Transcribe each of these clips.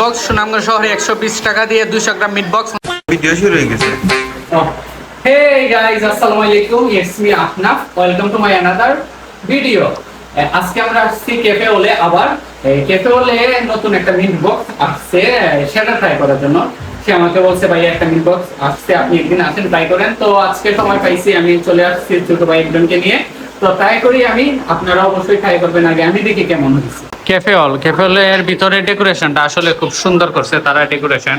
Box Sunamganj শহরে একশো বিশ টাকা দিয়ে দুশো গ্রাম মিট বক্স ভিডিও শুরু হয়ে গেছে। Guys, আসসালামু আলাইকুম it's me Ahnaf welcome to my another video আজকে আমরা আসছি ক্যাফে ওলে আবার। ক্যাফে ওলে নতুন একটা মিট বক্স আসছে সেটা ট্রাই করার জন্য। সে আমাকে বলছে ভাই একটা মিট বক্স আসছে আপনি একদিন আসেন ট্রাই করেন। তো আজকে সময় পাইছি আমি চলে আসছি ছোট ভাই একজনকে নিয়ে। তো ট্রাই করি আমি আপনারা অবশ্যই ট্রাই করবেন আগে। আমি দেখি কেমন হয়েছে। ক্যাফে হল ক্যাফে হলের ভিতরে ডেকোরেশনটা আসলে খুব সুন্দর করছে তারা ডেকোরেশন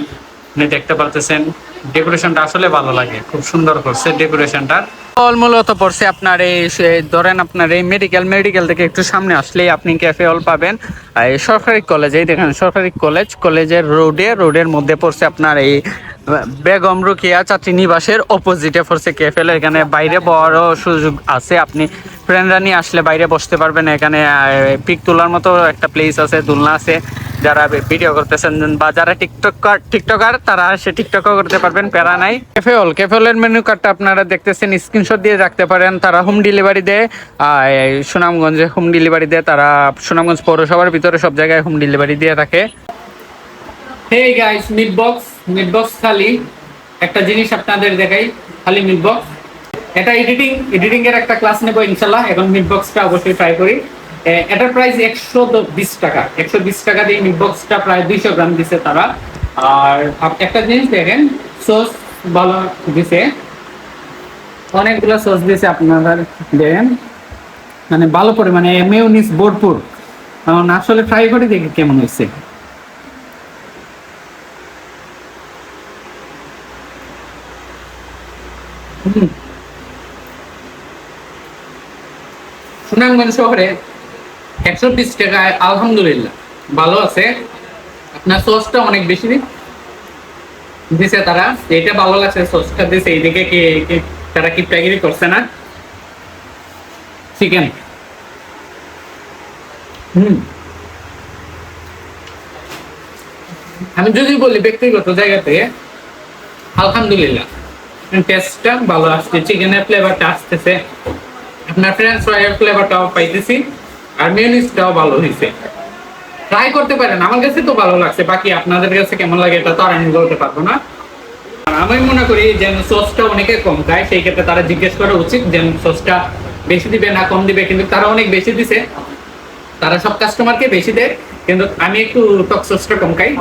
আপনি দেখতে পারতেছেন ডেকোরেশনটা আসলে ভালো লাগে, খুব সুন্দর করছে ডেকোরেশনটা হল মূলত পড়ছে আপনার এই ধরেন আপনার এই মেডিকেল মেডিকেল থেকে একটু সামনে আসলেই আপনি ক্যাফে হল পাবেন। এই সরকারি কলেজ এই দেখেন সরকারি কলেজ কলেজের রোডে রোডের মধ্যে পড়ছে আপনার এই, বেগম রুকিয়া ছাত্রী নিবাসের অপোজিটে পড়ছে ক্যাফে হল এখানে বাইরে বড় সুযোগ আছে, আপনি ফ্রেন্ডরা নিয়ে আসলে বাইরে বসতে পারবেন এখানে পিক তোলার মতো একটা প্লেস আছে, দোলনা আছে। যারা ভিডিও করতেছেন বা যারা টিকটকার টিকটকার তারা সে টিকটকও করতে পারবেন, প্যারা নাই। ক্যাফেল ক্যাফেলের মেনু কার্ডটা আপনারা দেখতেছেন স্ক্রিনশট দিয়ে রাখতে পারেন। তারা হোম ডেলিভারি দেয় সুনামগঞ্জে হোম ডেলিভারি দেয়। তারা সুনামগঞ্জ পৌরসভার ভিতরে সব জায়গায় হোম ডেলিভারি দিয়ে থাকে। হেই গাইস বক্স বক্স খালি একটা জিনিস আপনাদের দেখাই খালি মিট বক্স এটা এডিটিং এডিটিং এর একটা ক্লাস নেব ইনশাল্লাহ এখন মিট বক্সটা অবশ্যই ট্রাই করি। এটার প্রাইস একশো বিশ টাকা। একশো বিশ টাকা দিয়ে মিট বক্সটা প্রায় দুইশো গ্রাম দিছে তারা। আর একটা জিনিস দেখেন সস ভালো দিছে। অনেকগুলো সস দিছে আপনারা দেখেন। মানে ভালো পরিমাণে মেয়নিস ভরপুর। কারণ আসলে ট্রাই করে দেখি কেমন হয়েছে। হুম। সুনামগঞ্জ শহরে একশো বিশ টাকায় আলহামদুলিল্লাহ। ভালো আছে। আপনার সসটা অনেক বেশি দিছে তারা। এটা ভালো লাগছে সসটা দিছে। এইদিকে কি তারা কি প্যাকেরি করছে না? চিকেন হুম। আমি যদি বলি ব্যক্তিগত জায়গাতে আলহামদুলিল্লাহ। টেস্টটা ভালো আসছে চিকেনের ফ্লেভারটা আসতেছে। আপনার ফ্রেঞ্চ ফ্লেভারটাও পাইতেছি আর ভালো হয়েছে ট্রাই করতে পারেন, আমার কাছে তো ভালো লাগছে, বাকি আপনাদের কাছে কেমন লাগে এটা তো আর আমি বলতে পারব না। আমি মনে করি সসটা অনেকে কম খায়, সেই ক্ষেত্রে তারা জিজ্ঞেস করা উচিত যে সসটা বেশি দিবে না কম দিবে, কিন্তু তারা অনেক বেশি দিছে। তারা সব কাস্টমারকে বেশি দেয়, কিন্তু আমি একটু টক সসটা কম খাই।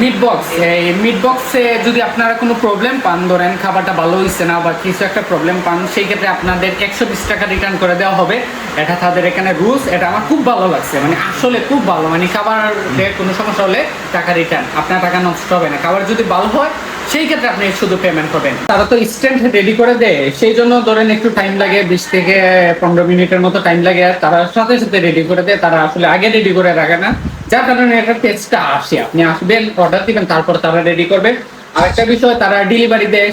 মিট বক্স এই মিট বক্সে যদি আপনারা কোনো প্রবলেম পান, ধরেন খাবারটা ভালো হয়েছে না বা কিছু একটা প্রবলেম পান, সেই ক্ষেত্রে আপনাদের একশো বিশ টাকা রিটার্ন করে দেওয়া হবে। এটা তাদের এখানে রুলস এটা আমার খুব ভালো লাগছে মানে আসলে খুব ভালো মানে খাবার কোনো সমস্যা হলে টাকা রিটার্ন আপনার টাকা নষ্ট হবে না। খাবার যদি ভালো হয় সেই ক্ষেত্রে আপনি শুধু পেমেন্ট করবেন। তারা তো স্ট্যান্ড রেডি করে দেয়, সেই জন্য ধরেন একটু টাইম লাগে, বিশ থেকে পনেরো মিনিটের মতো টাইম লাগে, আর তারা সাথে সাথে রেডি করে দেয়, তারা আসলে আগে রেডি করে রাখে না। যার কারণে একটা টেস্টটা আসে। আপনি আসবেন অর্ডার দিবেন, তারপর তারা রেডি করবে। আর একটা বিষয়, তারা ডেলিভারি দেয়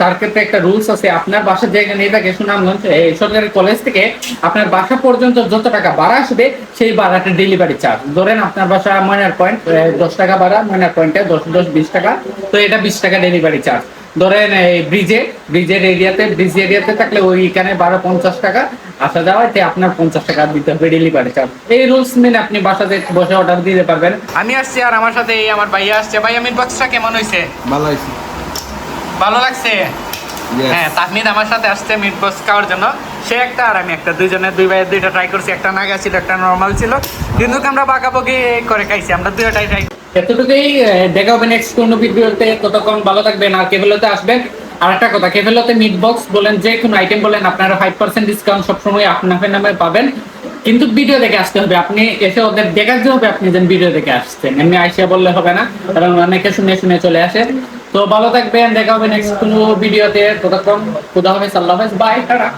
তার ক্ষেত্রে একটা রুলস আছে, আপনার বাসার জায়গা নিয়ে থাকে সুনামগঞ্জ সরকারি কলেজ থেকে আপনার বাসা পর্যন্ত যত টাকা ভাড়া আসবে, সেই ভাড়াটা ডেলিভারি চার্জ ধরেন আপনার বাসা ময়নার পয়েন্ট দশ টাকা ভাড়া, ময়নার পয়েন্টে দশ দশ, বিশ টাকা, তো এটা বিশ টাকা ডেলিভারি চার্জ ধরেন এই ব্রিজে ব্রিজের এরিয়াতে ব্রিজ এরিয়াতে থাকলে ওইখানে বারো পঞ্চাশ টাকা আসা যাওয়াতে আপনার পঞ্চাশ টাকা দিতে হবে ডেলিভারি চার্জ এই রুলস মেনে আপনি বাসাতে বসে অর্ডার দিতে পারবেন। আমি আসছি আর আমার সাথে এই আমার ভাইয়া আসছে। ভাই আমি বক্সটা কেমন হয়েছে ভালো হয়েছে ভালো লাগছে? হ্যাঁ তাহমিদ আমার সাথে আসছে মিট বক্স খাওয়ার জন্য। সে একটা আর আমি একটা দুইজনে দুই ভাইয়ের দুইটা ট্রাই করছি। একটা নাগা ছিল একটা নর্মাল ছিল। কিন্তু আমরা বাঁকাবাকি করে খাইছি। আমরা দুইটাই ট্রাই এতটুকুই দেখা হবে নেক্সট কোনো ভিডিওতে। ততক্ষণ ভালো থাকবেন আর কেবলতে আসবেন। আর একটা কথা কেবলতে মিট বক্স বলেন, যে কোনো আইটেম বলেন, আপনারা ফাইভ পার্সেন্ট ডিসকাউন্ট সবসময় আপনার নামে পাবেন। কিন্তু ভিডিও দেখে আসতে হবে। আপনি এসে ওদের দেখাতে হবে, আপনি যেন ভিডিও দেখে আসছেন। এমনি আইসিয়া বললে হবে না, কারণ অনেকে শুনে শুনে চলে আসে। তো ভালো থাকবেন, দেখা হবে নেক্সট কোনো ভিডিওতে। ততক্ষণ খুদা আল্লাহ হাফেজ বাই টাটা।